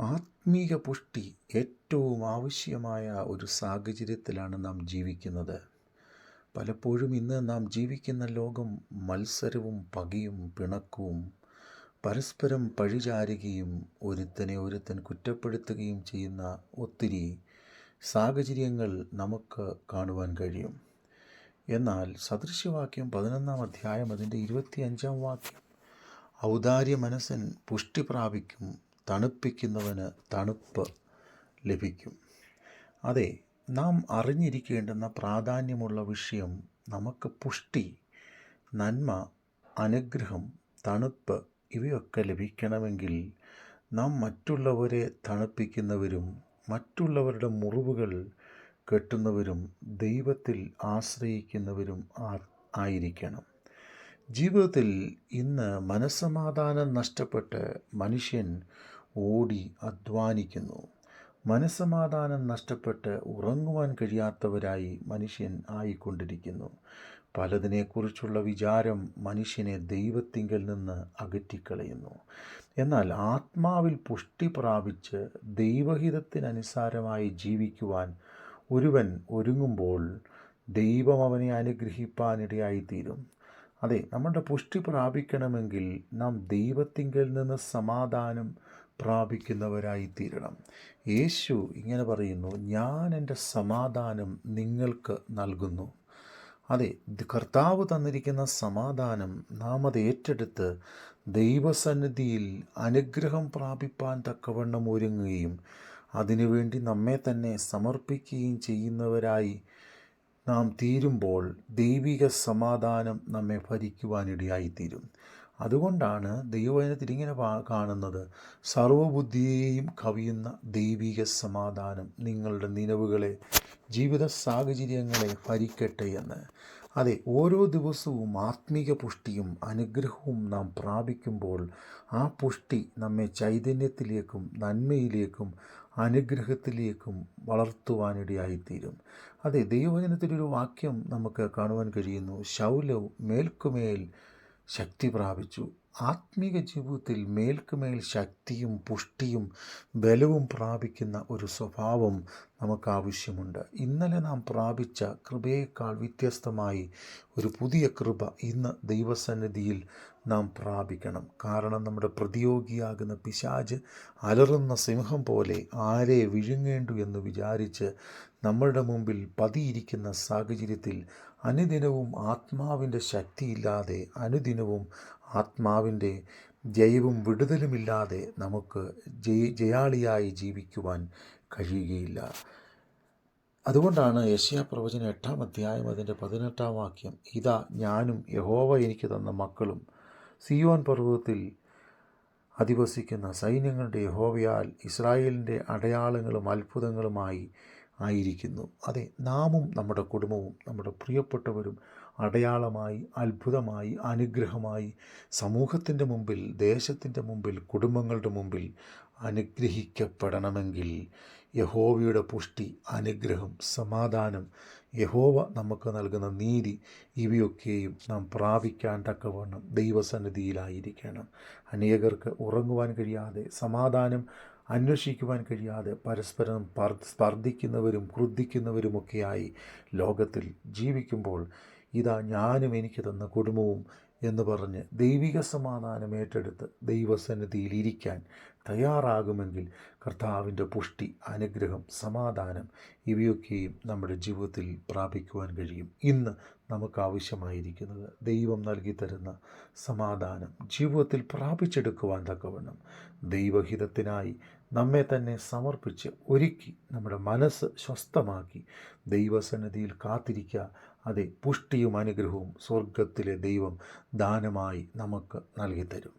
ആത്മീക പുഷ്ടി ഏറ്റവും ആവശ്യമായ ഒരു സാഹചര്യത്തിലാണ് നാം ജീവിക്കുന്നത്. പലപ്പോഴും ഇന്ന് നാം ജീവിക്കുന്ന ലോകം മത്സരവും പകയും പിണക്കവും പരസ്പരം പഴിചാരുകയും ഒരുത്തനെ ഒരുത്തൻ കുറ്റപ്പെടുത്തുകയും ചെയ്യുന്ന ഒത്തിരി സാഹചര്യങ്ങൾ നമുക്ക് കാണുവാൻ കഴിയും. എന്നാൽ സദൃശ്യവാക്യം പതിനൊന്നാം അധ്യായം അതിന്റെ ഇരുപത്തിയഞ്ചാം വാക്യം ഔദാര്യ മനസ്സൻ പുഷ്ടി പ്രാപിക്കും തണുപ്പിക്കുന്നവന് തണുപ്പ് ലഭിക്കും. അതെ നാം അറിഞ്ഞിരിക്കേണ്ടുന്ന പ്രാധാന്യമുള്ള വിഷയം നമുക്ക് പുഷ്ടി നന്മ അനുഗ്രഹം തണുപ്പ് ഇവയൊക്കെ ലഭിക്കണമെങ്കിൽ നാം മറ്റുള്ളവരെ തണുപ്പിക്കുന്നവരും മറ്റുള്ളവരുടെ മുറിവുകൾ കെട്ടുന്നവരും ദൈവത്തിൽ ആശ്രയിക്കുന്നവരും ആയിരിക്കണം. ജീവിതത്തിൽ ഇന്ന് മനസ്സമാധാനം നഷ്ടപ്പെട്ട് മനുഷ്യൻ ഓടി അധ്വാനിക്കുന്നു. മനസ്സമാധാനം നഷ്ടപ്പെട്ട് ഉറങ്ങുവാൻ കഴിയാത്തവരായി മനുഷ്യൻ ആയിക്കൊണ്ടിരിക്കുന്നു. പലതിനെക്കുറിച്ചുള്ള വിചാരം മനുഷ്യനെ ദൈവത്തിങ്കൽ നിന്ന് അകറ്റിക്കളയുന്നു. എന്നാൽ ആത്മാവിൽ പുഷ്ടി പ്രാപിച്ച് ദൈവഹിതത്തിനനുസാരമായി ജീവിക്കുവാൻ ഒരുവൻ ഒരുങ്ങുമ്പോൾ ദൈവം അവനെ അനുഗ്രഹിപ്പാനിടയായിത്തീരും. അതെ നമ്മുടെ പുഷ്ടി പ്രാപിക്കണമെങ്കിൽ നാം ദൈവത്തിങ്കിൽ നിന്ന് സമാധാനം പ്രാപിക്കുന്നവരായി തീരണം യേശു ഇങ്ങനെ പറയുന്നു ഞാൻ എന്റെ സമാധാനം നിങ്ങൾക്ക് നൽകുന്നു. അതെ കർത്താവ് തന്നിരിക്കുന്ന സമാധാനം നാം അത് ഏറ്റെടുത്ത് ദൈവസന്നിധിയിൽ അനുഗ്രഹം പ്രാപിപ്പാൻ തക്കവണ്ണം ഒരുങ്ങുകയും അതിനുവേണ്ടി നമ്മെ തന്നെ സമർപ്പിക്കുകയും ചെയ്യുന്നവരായി നാം തീരുമ്പോൾ ദൈവിക സമാധാനം നമ്മെ ഭരിക്കുവാനിടയായിത്തീരും. അതുകൊണ്ടാണ് ദൈവവചനത്തിൽ തിരിങ്ങനെ കാണുന്നത്. സർവബുദ്ധിയെയും കവിയുന്ന ദൈവിക സമാധാനം നിങ്ങളുടെ നിലവുകളെ ജീവിത സാഹചര്യങ്ങളെ ഭരിക്കട്ടെ എന്ന്. അതെ ഓരോ ദിവസവും ആത്മീക പുഷ്ടിയും അനുഗ്രഹവും നാം പ്രാപിക്കുമ്പോൾ ആ പുഷ്ടി നമ്മെ ചൈതന്യത്തിലേക്കും നന്മയിലേക്കും അനുഗ്രഹത്തിലേക്കും വളർത്തുവാനിടയായിത്തീരും. അതെ ദൈവവചനത്തിലൊരു വാക്യം നമുക്ക് കാണുവാൻ കഴിയുന്നു. ശൗലവും മേൽക്കുമേൽ ശക്തി പ്രാപിച്ചു. ആത്മീക ജീവിതത്തിൽ മേൽക്കുമേൽ ശക്തിയും പുഷ്ടിയും ബലവും പ്രാപിക്കുന്ന ഒരു സ്വഭാവം നമുക്ക് ആവശ്യമുണ്ട്. ഇന്നലെ നാം പ്രാപിച്ച കൃപയേക്കാൾ വ്യത്യസ്തമായി ഒരു പുതിയ കൃപ ഇന്ന് ദൈവസന്നിധിയിൽ നാം പ്രാപിക്കണം. കാരണം നമ്മുടെ പ്രതിയോഗിയാകുന്ന പിശാജ് അലറുന്ന സിംഹം പോലെ ആരെ വിഴുങ്ങേണ്ടു എന്ന് വിചാരിച്ച് നമ്മളുടെ മുമ്പിൽ പതിയിരിക്കുന്ന സാഹചര്യത്തിൽ അനുദിനവും ആത്മാവിന്റെ ശക്തിയില്ലാതെ അനുദിനവും ആത്മാവിന്റെ ജയവും വിടുതലുമില്ലാതെ നമുക്ക് ജയ ജയാളിയായി ജീവിക്കുവാൻ കഴിയുകയില്ല. അതുകൊണ്ടാണ് യശയാ പ്രവചന എട്ടാം അധ്യായം അതിന്റെ പതിനെട്ടാം വാക്യം ഇതാ ഞാനും യഹോവ എനിക്ക് തന്ന മക്കളും സിയോൻ പർവതത്തിൽ അധിവസിക്കുന്ന സൈന്യങ്ങളുടെ യഹോവയാൽ ഇസ്രായേലിന്റെ അടയാളങ്ങളും അത്ഭുതങ്ങളുമായി ആയിരിക്കുന്നു. അതെ നാമും നമ്മുടെ കുടുംബവും നമ്മുടെ പ്രിയപ്പെട്ടവരും അടയാളമായി അത്ഭുതമായി അനുഗ്രഹമായി സമൂഹത്തിന്റെ മുമ്പിൽ ദേശത്തിന്റെ മുമ്പിൽ കുടുംബങ്ങളുടെ മുമ്പിൽ അനുഗ്രഹിക്കപ്പെടണമെങ്കിൽ യഹോവയുടെ പുഷ്ടി അനുഗ്രഹം സമാധാനം യഹോവ നമുക്ക് നൽകുന്ന നീതി ഇവയൊക്കെയും നാം പ്രാപിക്കാൻ തക്കവണ്ണം ദൈവസന്നിധിയിലായിരിക്കണം. അനേകർക്ക് ഉറങ്ങുവാൻ കഴിയാതെ സമാധാനം അന്വേഷിക്കുവാൻ കഴിയാതെ പരസ്പരം സ്പർദ്ധിക്കുന്നവരും ക്രുദ്ധിക്കുന്നവരുമൊക്കെയായി ലോകത്തിൽ ജീവിക്കുമ്പോൾ ഇതാ ഞാനും എനിക്ക് തന്ന കുടുംബവും എന്ന് പറഞ്ഞ് ദൈവിക സമാധാനം ഏറ്റെടുത്ത് ദൈവസന്നിധിയിൽ ഇരിക്കാൻ തയ്യാറാകുമെങ്കിൽ കർത്താവിന്റെ പുഷ്ടി അനുഗ്രഹം സമാധാനം ഇവയൊക്കെയും നമ്മുടെ ജീവിതത്തിൽ പ്രാപിക്കുവാൻ കഴിയും. ഇന്ന് നമുക്ക് ആവശ്യമായിരിക്കുന്നത് ദൈവം നൽകി തരുന്ന സമാധാനം ജീവിതത്തിൽ പ്രാപിച്ചെടുക്കുവാൻ തക്കവണ്ണം ദൈവഹിതത്തിനായി നമ്മെ തന്നെ സമർപ്പിച്ച് ഒരുക്കി നമ്മുടെ മനസ്സ് സ്വസ്ഥമാക്കി ദൈവസന്നിധിയിൽ കാത്തിരിക്കുക. അതെ പുഷ്ടിയും അനുഗ്രഹവും സ്വർഗത്തിലെ ദൈവം ദാനമായി നമുക്ക് നൽകി തരും